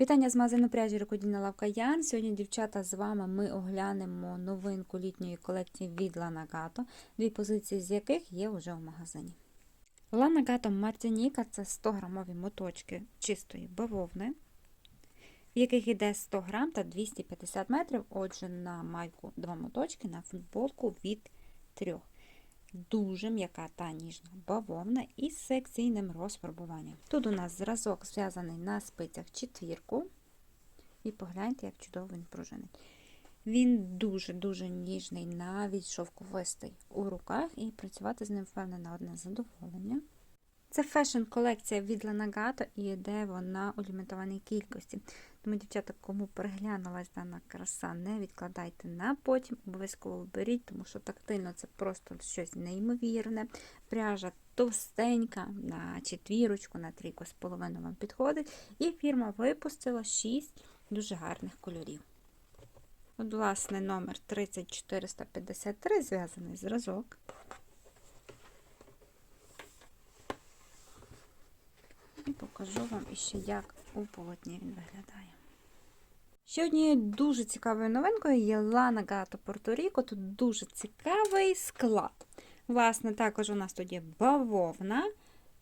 Вітання з магазину пряжі Рукодільна лавка Ян. Сьогодні, дівчата, з вами ми оглянемо новинку літньої колекції від Lanagato, дві позиції з яких є вже у магазині. Lanagato Martinica – це 100 грамові моточки чистої бавовни, в яких йде 100 грам та 250 метрів. Отже, на майку два моточки, на футболку від трьох. Дуже м'яка та ніжна бавовна із секційним розфарбуванням. Тут у нас зразок зв'язаний на спицях четвірку. І погляньте, як чудово він пружинить. Він дуже-дуже ніжний, навіть шовковистий у руках, і працювати з ним, впевнена, одне задоволення. Це фешн-колекція від Lanagato і йде вона у лімітованій кількості. Тому, дівчата, кому переглянулась дана краса, не відкладайте на потім, обов'язково беріть, тому що тактильно це просто щось неймовірне. Пряжа товстенька, на четвірочку, на трійку з половиною вам підходить. І фірма випустила 6 дуже гарних кольорів. От, власне, номер 30453 зв'язаний зразок. І покажу вам іще, як у полотні він виглядає. Ще однією дуже цікавою новинкою є Gato Puerto Rico. Тут дуже цікавий склад. Власне, також у нас тут є бавовна,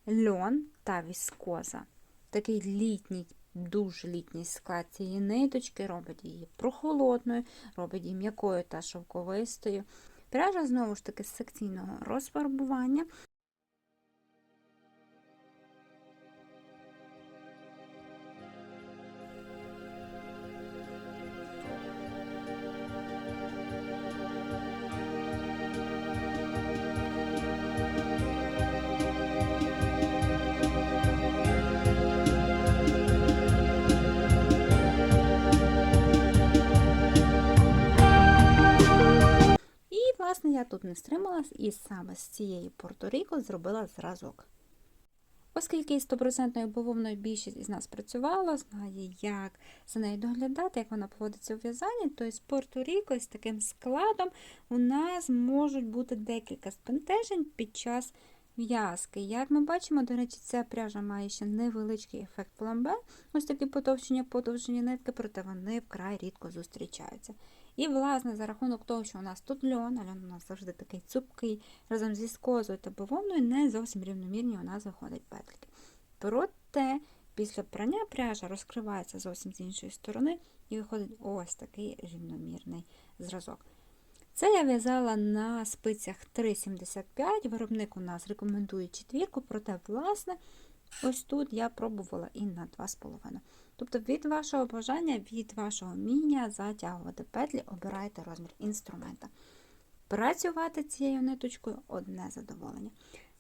льон та віскоза. Такий літній, дуже літній склад цієї ниточки робить її прохолодною, робить її м'якою та шовковистою. Пряжа, знову ж таки, з секційного розфарбування. Я тут не стрималась і саме з цієї Порто-Ріко зробила зразок. Оскільки із 100% бавовною більшість із нас працювала, знає, як за нею доглядати, як вона поводиться у в'язанні, то із Порто-Ріко з таким складом у нас можуть бути декілька спентежень під час в'язки. Як ми бачимо, до речі, ця пряжа має ще невеличкий ефект пламбе, ось такі потовщення, подовжені нитки, проте вони вкрай рідко зустрічаються. І, власне, за рахунок того, що у нас тут льон, а льон у нас завжди такий цупкий, разом зі скозою та бавовною, не зовсім рівномірні у нас виходять петлики. Проте, після прання пряжа розкривається зовсім з іншої сторони, і виходить ось такий рівномірний зразок. Це я в'язала на спицях 3,75. Виробник у нас рекомендує четвірку, проте, власне, ось тут я пробувала і на 2,5. Тобто, від вашого бажання, від вашого вміння затягувати петлі, обирайте розмір інструмента. Працювати цією ниточкою одне задоволення.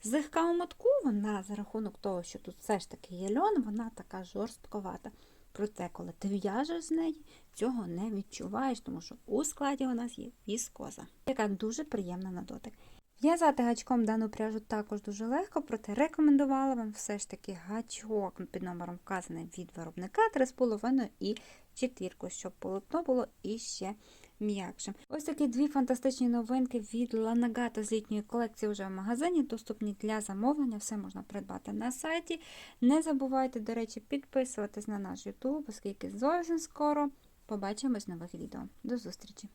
Злегка у мотку, вона за рахунок того, що тут все ж таки є льон, вона така жорстковата. Проте, коли ти в'яжеш з неї, цього не відчуваєш, тому що у складі у нас є віскоза, яка дуже приємна на дотик. В'язати гачком дану пряжу також дуже легко, проте рекомендувала вам все ж таки гачок під номером вказаний від виробника 3,5 і 4, щоб полотно було іще м'якшим. Ось такі дві фантастичні новинки від Lanagato з літньої колекції вже в магазині, доступні для замовлення, все можна придбати на сайті. Не забувайте, до речі, підписуватись на наш YouTube, оскільки зовсім скоро побачимось нових відео. До зустрічі!